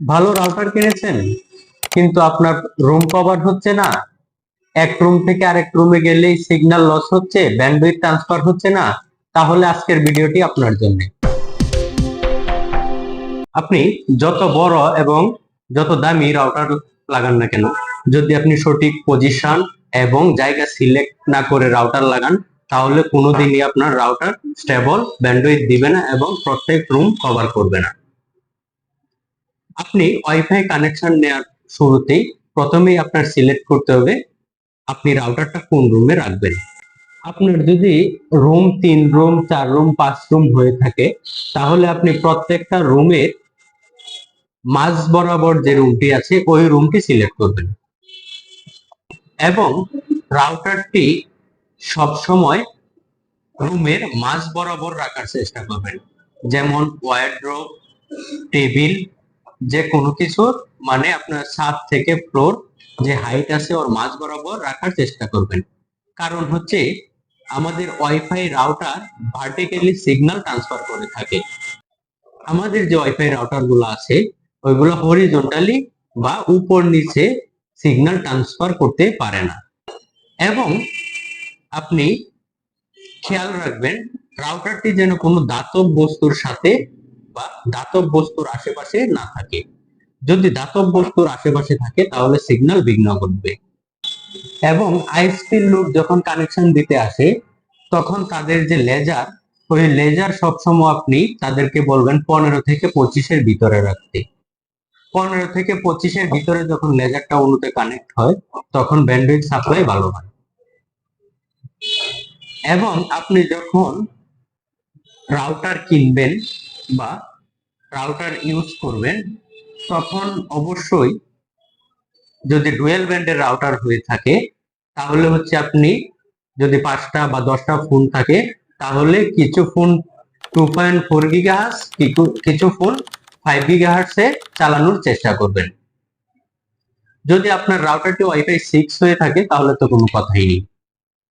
ভালো রাউটার কিনেছেন, কিন্তু আপনার রুম কভার হচ্ছে না। এক রুম থেকে আরেক রুমে গেলেই সিগন্যাল লস হচ্ছে ব্যান্ডউইথ ট্রান্সফার হচ্ছে না। তাহলে আজকের ভিডিওটি আপনার জন্য। আপনি যত বড় এবং যত দামি রাউটার লাগান না কেন, যদি আপনি সঠিক পজিশন এবং জায়গা সিলেক্ট না করে রাউটার লাগান, তাহলে কোনোদিনই আপনার রাউটার স্টেবল ব্যান্ডউইথ দিবে না এবং প্রত্যেক রুম কভার করবে না। আপনি ওয়াইফাই কানেকশন নেওয়ার শুরুতেই প্রথমেই আপনার সিলেক্ট করতে হবে আপনি রাউটারটা কোন রুমে রাখবেন। আপনার যদি রুম তিন রুম চার রুম পাঁচ রুম হয়ে থাকে, তাহলে আপনি প্রত্যেকটা রুমের মাঝ বরাবর যে রুমটি আছে, ওই রুমটি সিলেক্ট করবেন। এবং রাউটারটি সব সময় রুমের মাঝ বরাবর রাখার চেষ্টা করবেন। যেমন ওয়ারড্রোব টেবিল যে কোনো কিছুর মানে আপনার ছাদ থেকে ফ্লোর যে হাইট আছে ওর মাঝ বরাবর রাখার চেষ্টা করবেন। কারণ হচ্ছে আমাদের wifi router vertically signal transfer করে থাকে। আমাদের যে ওয়াইফাই রাউটারগুলো আছে, ওইগুলো হরিজন্টালি বা উপর নিচে সিগন্যাল ট্রান্সফার করতে পারে না। এবং আপনি খেয়াল রাখবেন রাউটারটি যেন কোনো দাতব বস্তুর সাথে বা দাতব বস্তুর আশেপাশে না থাকে। যদি দাতব বস্তুর আশেপাশে থাকে, তাহলে সিগন্যাল বিঘ্ন ঘটবে। এবং আইএসপি লোক যখন কানেকশন দিতে আসে, তখন তাদের যে লেজার, ওই লেজার সবসময় আপনি তাদেরকে বলবেন পনেরো থেকে পঁচিশের ভিতরে রাখতে। পনেরো থেকে পঁচিশের ভিতরে যখন লেজারটা অণুতে কানেক্ট হয়, তখন ব্যান্ডউইথ সাপ্লাই ভালো হয়। এবং আপনি যখন রাউটার কিনবেন বা রাউটার ইউজ করবেন, তখন অবশ্যই যদি ডুয়েল ব্যান্ডের রাউটার হয়ে থাকে, তাহলে হচ্ছে আপনি যদি পাঁচটা বা দশটা ফোন থাকে, তাহলে কিছু phone two point four gigahertz কিছু ফোন ফাইভ গিগাহার্সে চালানোর চেষ্টা করবেন। যদি আপনার রাউটারটি ওয়াইফাই সিক্স হয়ে থাকে, তাহলে তো কোনো কথাই নেই।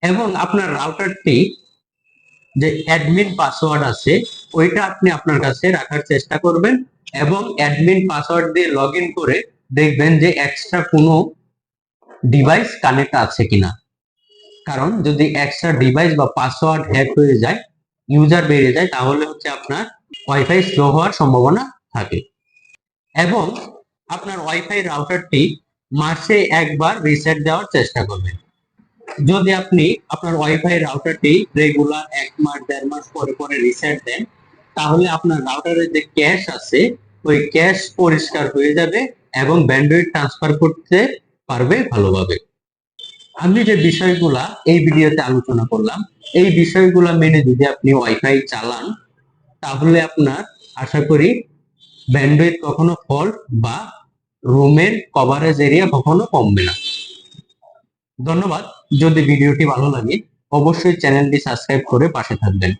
এবং আপনার রাউটারটি যে অ্যাডমিন পাসওয়ার্ড আছে, ওইটা আপনি আপনার কাছে রাখার চেষ্টা করবেন এবং অ্যাডমিন পাসওয়ার্ড দিয়ে লগ করে দেখবেন যে এক্সট্রা কোনো ডিভাইস কানেক্ট আছে কিনা। কারণ যদি এক্সট্রা ডিভাইস বা পাসওয়ার্ড হ্যাক হয়ে যায় ইউজার বেড়ে যায়, তাহলে হচ্ছে আপনার ওয়াইফাই স্লো হওয়ার সম্ভাবনা থাকে। এবং আপনার ওয়াইফাই রাউটারটি মাসে একবার রিসেট দেওয়ার চেষ্টা করবেন। যদি আপনি আপনার ওয়াইফাই রাউটারটি রেগুলার এক মাস, দেড় মাস পরে পরে রিসেট দেন, তাহলে আপনার রাউটারের যে ক্যাশ আছে, ওই ক্যাশ পরিষ্কার হয়ে যাবে এবং ব্যান্ডউইথ ট্রান্সফার করতে পারবে ভালোভাবে। আমি যে বিষয়গুলা এই ভিডিওতে আলোচনা করলাম, এই বিষয়গুলা মেনে যদি আপনি ওয়াইফাই চালান, তাহলে আপনার আশা করি ব্যান্ডউইথ কখনো ফল্ট বা রুমের কভারেজ এরিয়া কখনো কমবে না। ধন্যবাদ। যদি ভিডিওটি ভালো লাগে অবশ্যই চ্যানেলটি সাবস্ক্রাইব করে পাশে থাকবেন।